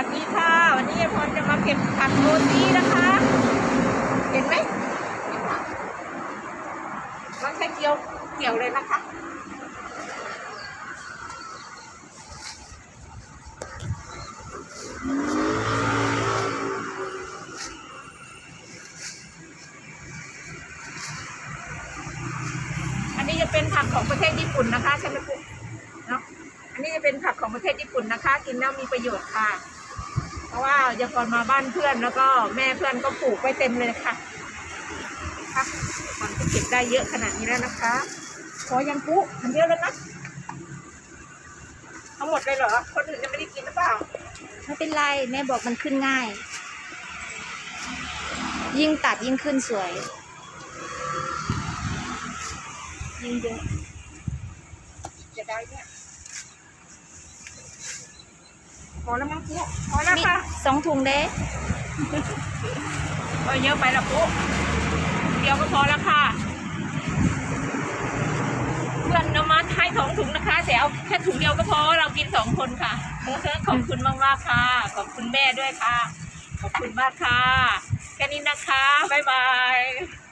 วัสดีค่ะ วันนี้ยายพรจะมาเก็บผักโรตีนะคะ เห็นไหมมันแค่เกี่ยวเกี่ยวเลยนะคะอันนี้จะเป็นผักของประเทศญี่ปุ่นนะคะใช่ไหมปุ๊เนาะ อันนี้จะเป็นผักของประเทศญี่ปุ่นนะคะ กินแล้วมีประโยชน์ค่ะ ราะว่าอยาก่อนมาบ้านเพื่อนแล้วก็แม่เพื่อนก็ปลูกไว้เต็มเลยค่ะค่ะก่อนก็เก็บได้เยอะขนาดนี้แล้วนะคะขอยังปุ๊ทำเยอะแล้วนะเอาหมดเลยเหรอ คนอื่นจะไม่ได้กินหรือเปล่า ไม่เป็นไร แม่บอกมันขึ้นง่าย ยิ่งตัดยิ่งขึ้นสวย ยิ่งเยอะจะได้เนี่ยพอแล้วมั้งปุ๊พอแล้วมีค่ะ สองถุงเด้เออเยอะไปละปุ๊เดียวก็พอแล้วค่ะ เพื่อนเอามาให้สองถุงนะคะแต่เอาแค่ถุงเดียวก็พอเรากินสองคนค่ะ ขอบคุณมากมากๆค่ะ ขอบคุณแม่ด้วยค่ะ ขอบคุณมากค่ะ แค่นี้นะคะ บ๊ายบาย